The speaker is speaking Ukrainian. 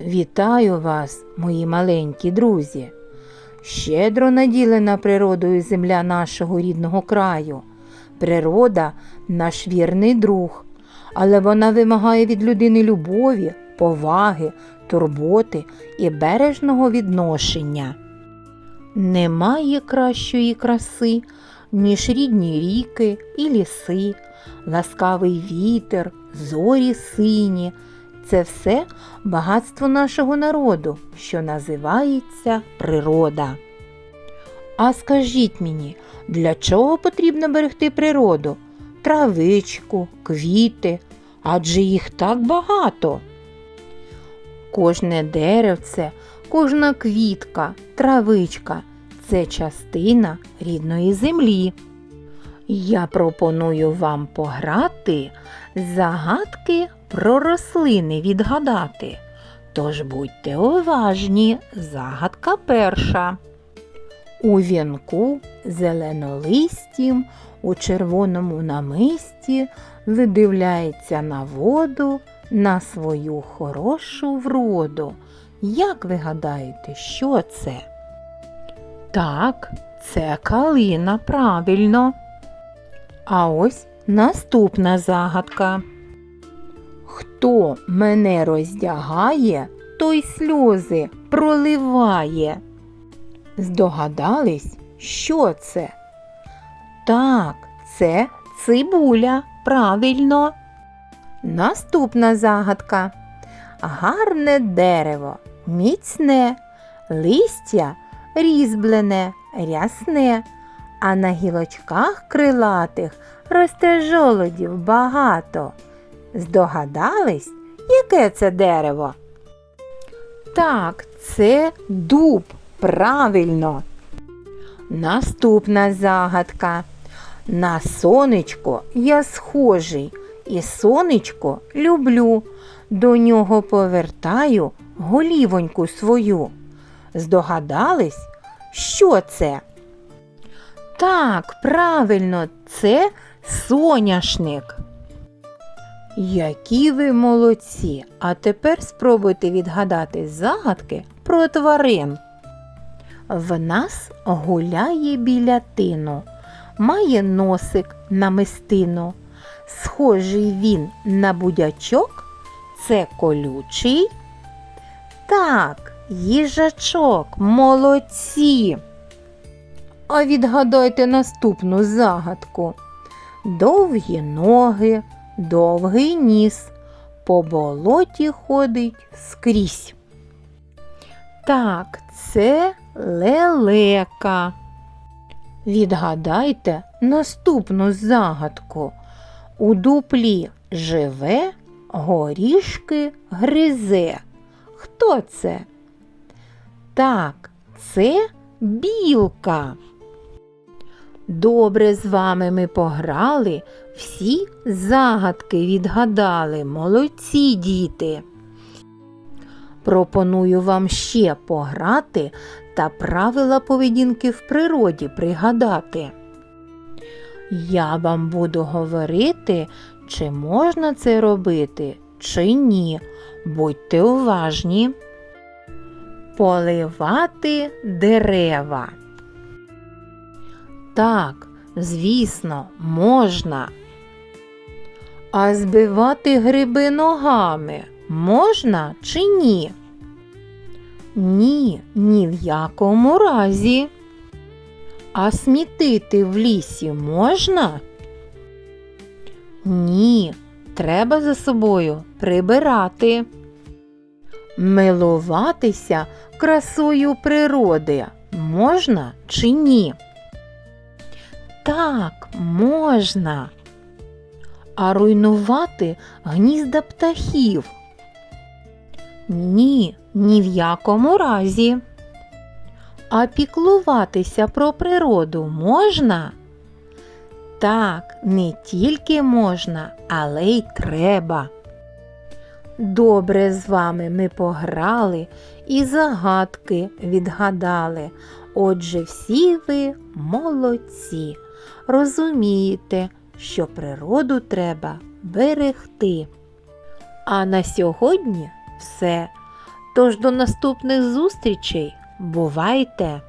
Вітаю вас, мої маленькі друзі. Щедро наділена природою земля нашого рідного краю. Природа наш вірний друг, але вона вимагає від людини любові, поваги, турботи і бережного відношення. Немає кращої краси, ніж рідні ріки і ліси, ласкавий вітер, зорі сині. Це все багатство нашого народу, що називається природа. А скажіть мені, для чого потрібно берегти природу? Травичку, квіти, адже їх так багато. Кожне деревце, кожна квітка, травичка це частина рідної землі. Я пропоную вам пограти загадки про рослини відгадати. Тож будьте уважні, загадка перша. У вінку зеленолистім, у червоному намисті видивляється на воду, на свою хорошу вроду. Як ви гадаєте, що це? Так, це калина, правильно. А ось наступна загадка. Хто мене роздягає, той сльози проливає. Здогадались, що це? Так, це цибуля, правильно. Наступна загадка. Гарне дерево, міцне, листя різьблене, рясне, а на гілочках крилатих росте жолодів багато. Здогадались, яке це дерево? Так, це дуб, правильно. Наступна загадка. На сонечко я схожий, і сонечко люблю. До нього повертаю голівоньку свою. Здогадались, що це? Так, правильно, це соняшник. Які ви молодці! А тепер спробуйте відгадати загадки про тварин. В нас гуляє біля тину, має носик на мистину. Схожий він на будячок, це колючий. Так, їжачок, молодці. А відгадайте наступну загадку. Довгі ноги, довгий ніс, по болоті ходить скрізь. Так, це лелека. Відгадайте наступну загадку. У дуплі живе, горішки гризе. Хто це? Так, це білка. Добре з вами ми пограли, всі загадки відгадали, молодці діти. Пропоную вам ще пограти та правила поведінки в природі пригадати. Я вам буду говорити, чи можна це робити, чи ні. Будьте уважні. Поливати дерева. Так, звісно, можна. А збивати гриби ногами можна чи ні? Ні, ні в якому разі. А смітити в лісі можна? Ні, треба за собою прибирати. Милуватися красою природи можна чи ні? Так, можна. А руйнувати гнізда птахів? Ні, ні в якому разі. А піклуватися про природу можна? Так, не тільки можна, але й треба. Добре з вами ми пограли і загадки відгадали. Отже, всі ви молодці. Розумієте, що природу треба берегти. А на сьогодні все. Тож до наступних зустрічей. Бувайте!